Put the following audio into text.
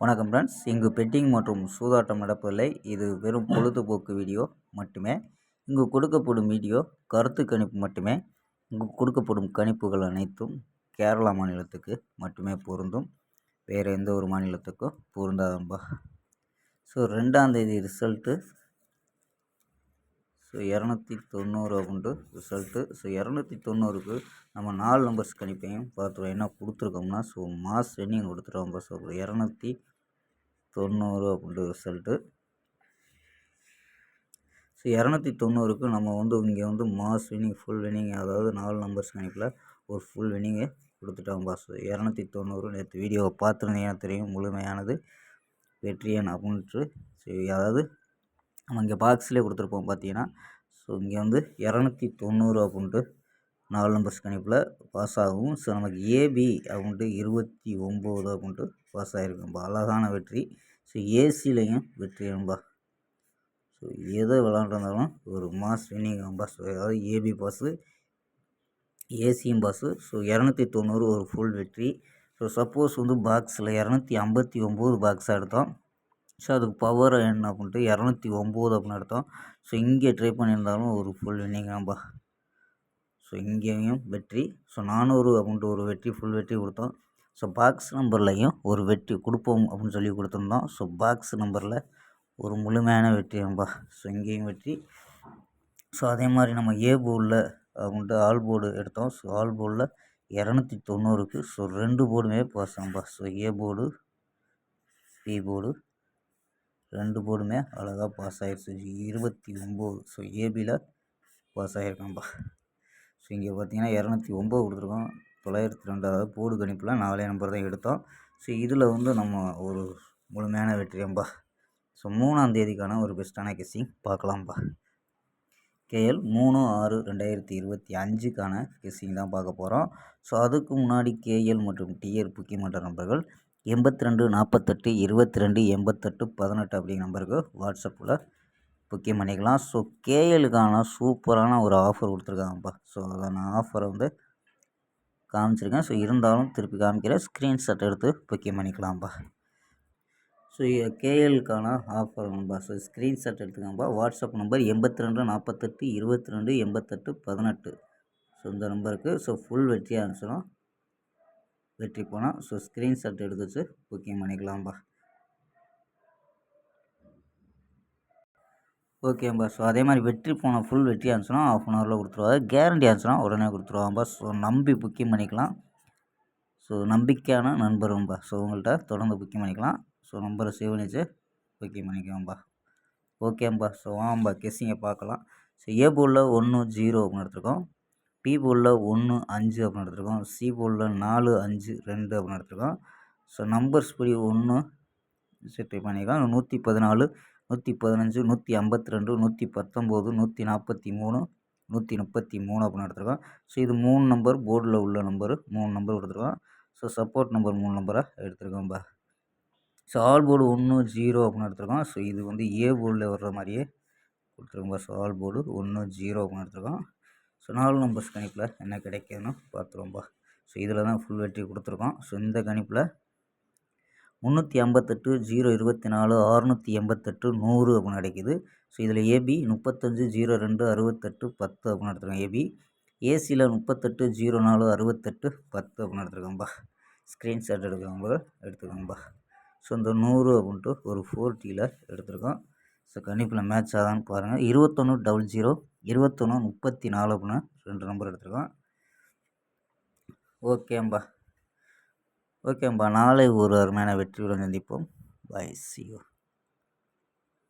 வணக்கம் ஃப்ரெண்ட்ஸ் இங்கு பெட்டிங் மற்றும் சூதாட்டம் நடப்பதில்லை. இது வெறும் பொழுதுபோக்கு வீடியோ மட்டுமே. இங்கு கொடுக்கப்படும் வீடியோ கருத்து கணிப்பு மட்டுமே. இங்கு கொடுக்கப்படும் கணிப்புகள் அனைத்தும் கேரளா மாநிலத்துக்கு மட்டுமே பொருந்தும். வேறு எந்த ஒரு மாநிலத்துக்கும் பொருந்தாதம்பா. ஸோ ரெண்டாந்தேதி ரிசல்ட்டு ஸோ இரநூத்தி தொண்ணூறு அப்படின்ட்டு ரிசல்ட்டு ஸோ இரநூத்தி தொண்ணூறுக்கு நம்ம நாலு நம்பர்ஸ் கணிப்பையும் பார்த்துருவோம் என்ன கொடுத்துருக்கோம்னா ஸோ மாஸ் ரன்னிங் கொடுத்துருவோம் ஸோ இரநூத்தி தொண்ணூறு அப்படின்ற ரிசல்ட்டு ஸோ இரநூத்தி தொண்ணூறுக்கு நம்ம வந்து இங்கே வந்து மாஸ் வினிங் ஃபுல் வினிங் அதாவது நாலு நம்பர்ஸ் கணிப்பில் ஒரு ஃபுல் வினிங்கை கொடுத்துட்டோம் பாஸ் இரநூத்தி தொண்ணூறு நேற்று வீடியோவை பார்த்துருந்தீங்கன்னா தெரியும் முழுமையானது வெற்றியன் அப்படின்ட்டு. சரி அதாவது நம்ம இங்கே பாக்ஸ்லேயே கொடுத்துருப்போம் பார்த்தீங்கன்னா. ஸோ இங்கே வந்து இரநூத்தி தொண்ணூறு அப்படின்ட்டு நாலு நம்பர்ஸ் கணிப்பில் பாஸ் ஆகும். ஸோ நமக்கு ஏபி அப்படின்ட்டு இருபத்தி ஒம்பது அப்படின்ட்டு பாஸ் ஆகிருக்கும்பா அழகான வெற்றி. ஸோ ஏசிலையும் வெற்றி நண்பா. ஸோ எதை விளாண்டுருந்தாலும் ஒரு மாஸ் வின்னிங் நம்பா ஸோ அதாவது ஏபி பாஸு ஏசியும் பாஸு ஸோ இரநூத்தி தொண்ணூறு ஒரு ஃபுல் வெற்றி. ஸோ சப்போஸ் வந்து பாக்ஸில் இரநூத்தி ஐம்பத்தி ஒம்பது பாக்ஸாக எடுத்தோம். ஸோ அதுக்கு பவர் என்ன அப்படின்ட்டு இரநூத்தி ஒம்பது அப்படின்னு எடுத்தோம் ஸோ இங்கே ட்ரை பண்ணியிருந்தாலும் ஒரு ஃபுல் வின்னிங் நம்பா ஸோ இங்கேயும் வெற்றி. ஸோ நானூறு அப்படின்ட்டு ஒரு வெற்றி ஃபுல் வெற்றி கொடுத்தோம். ஸோ பாக்ஸ் நம்பர்லையும் ஒரு வெற்றி கொடுப்போம் அப்படின்னு சொல்லி கொடுத்துருந்தோம். ஸோ பாக்ஸ் நம்பரில் ஒரு முழுமையான வெற்றி நம்பா ஸோ இங்கேயும் வெற்றி. ஸோ அதே மாதிரி நம்ம ஏ போர்டில் அப்படின்ட்டு ஆல் போர்டு எடுத்தோம். ஸோ ஆல் போர்டில் இரநூத்தி தொண்ணூறுக்கு ஸோ ரெண்டு போர்டுமே pass ஆகும்பா so A board B board ரெண்டு போர்டுமே அழகாக பாஸ் ஆகிடுச்சு இருபத்தி ஒம்பது. ஸோ ஏபியில் பாஸ் ஆகிருக்காம்பா ஸோ இங்கே பார்த்தீங்கன்னா இரநூத்தி ஒம்பது கொடுத்துருக்கோம். தொள்ளாயிரத்தி ரெண்டாவது போடு கணிப்பில் நாலே நம்பர் தான் எடுத்தோம். ஸோ இதில் வந்து நம்ம ஒரு முழுமையான வெற்றியம்பா ஸோ மூணாம் தேதிக்கான ஒரு பெஸ்ட்டான கெஸ்ஸிங் பார்க்கலாம்ப்பா கேஎல் மூணு ஆறு ரெண்டாயிரத்தி இருபத்தி அஞ்சுக்கான கெஸ்ஸிங் தான் பார்க்க போகிறோம் ஸோ அதுக்கு முன்னாடி கேஎல் மற்றும் டிஆர் புக்கிமன்ற நம்பர்கள் எண்பத்தி ரெண்டு நாற்பத்தெட்டு இருபத்தி ரெண்டு எண்பத்தெட்டு பதினெட்டு அப்படிங்கிற நம்பருக்கு வாட்ஸ்அப்பில் புக்கிங் பண்ணிக்கலாம். ஸோ கேஎலுக்கான சூப்பரான ஒரு ஆஃபர் கொடுத்துருக்காங்கப்பா. ஸோ அதான ஆஃபரை வந்து காமிச்சிருக்கேன். ஸோ இருந்தாலும் திருப்பி காமிக்கிறேன். ஸ்க்ரீன்ஷாட் எடுத்து புக்கிங் பண்ணிக்கலாம்ப்பா. ஸோ கேஎலுக்கான ஆஃபர் நம்பா ஸோ ஸ்க்ரீன்ஷாட் எடுத்துக்கோங்கப்பா. வாட்ஸ்அப் நம்பர் எண்பத்தி ரெண்டு நாற்பத்தெட்டு இருபத்தி ரெண்டு எண்பத்தெட்டு பதினெட்டு. ஸோ இந்த நம்பருக்கு ஸோ ஃபுல் வெற்றியாக இருந்துச்சுன்னா வெற்றி போனால் ஸோ ஸ்க்ரீன்ஷாட் எடுத்து வச்சு புக்கிங் பண்ணிக்கலாம்ப்பா ஓகேம்பா ஸோ அதே மாதிரி வெற்றி போன ஃபுல் வெற்றி ஆச்சுன்னா ஆஃப் அன் ஹவரில் கொடுத்துருவாங்க கேரண்டி ஆச்சுன்னா உடனே கொடுத்துருவாங்கப்பா ஸோ நம்பி புக்கிங் பண்ணிக்கலாம். ஸோ நம்பிக்கையான நண்பரும்பா. ஸோ உங்கள்கிட்ட தொடர்ந்து புக்கிங் பண்ணிக்கலாம். ஸோ நம்பரை சேவ் பண்ணிச்சு புக்கிங் பண்ணிக்கோம்பா ஓகேம்பா ஸோ வாம்பா கெஸ்ஸிங்கை பார்க்கலாம். ஸோ ஏ போலில் ஒன்று ஜீரோ அப்படின்னு எடுத்துருக்கோம். பி போலில் ஒன்று அஞ்சு அப்படின்னு எடுத்துருக்கோம். சி போலில் நாலு அஞ்சு ரெண்டு அப்படின்னு எடுத்துருக்கோம். ஸோ நம்பர்ஸ் படி ஒன்று செட் பண்ணியிருக்கோம். நூற்றி பதினாலு நூற்றி பதினஞ்சு நூற்றி ஐம்பத்தி ரெண்டு நூற்றி பத்தொம்போது நூற்றி நாற்பத்தி மூணு நூற்றி முப்பத்தி மூணு அப்படின்னு எடுத்துருக்கோம். ஸோ இது மூணு நம்பர் போர்டில் உள்ள நம்பரு மூணு நம்பர் கொடுத்துருக்கோம். ஸோ சப்போர்ட் நம்பர் மூணு நம்பராக எடுத்துருக்கோம்பா ஸோ ஆல் போர்டு ஒன்று ஜீரோ அப்படின்னு எடுத்துருக்கோம். ஸோ இது வந்து ஏ போர்டில் வர்ற மாதிரியே கொடுத்துருக்கோம்பா ஸோ ஆல் போர்டு ஒன்று ஜீரோ அப்படின்னு எடுத்துருக்கோம். ஸோ நாலு நம்பர்ஸ் கணிப்பில் என்ன கிடைக்குதுன்னு பார்த்துருவோம்பா ஸோ இதில் தான் ஃபுல் வெற்றி கொடுத்துருக்கோம். ஸோ இந்த கணிப்பில் முந்நூற்றி ஐம்பத்தெட்டு ஜீரோ இருபத்தி நாலு அறுநூற்றி எண்பத்தெட்டு நூறு அப்படின்னு கிடைக்கிது. ஸோ இதில் ஏபி முப்பத்தஞ்சு ஜீரோ ரெண்டு அறுபத்தெட்டு பத்து அப்படின்னு எடுத்துருக்கோம் ஏபி ஏசியில் முப்பத்தெட்டு ஜீரோ நாலு அறுபத்தெட்டு பத்து அப்படின்னு எடுத்துருக்கோம்பா ஸ்க்ரீன்ஷாட் எடுக்கிறவங்க எடுத்துக்கோங்கப்பா. ஸோ இந்த நூறு அப்படின்ட்டு ஒரு ஃபோர்ட்டியில் எடுத்திருக்கோம். ஸோ கணிப்பில் மேட்ச் ஆகான்னு பாருங்கள் இருபத்தொன்று டபுள் ஜீரோ இருபத்தொன்று முப்பத்தி நாலு அப்படின்னு ரெண்டு நம்பர் எடுத்துருக்கோம். ஓகேம்பா ஓகேம்பா நாளை ஒரு அருமையான வெற்றியுடன் சந்திப்போம். By C you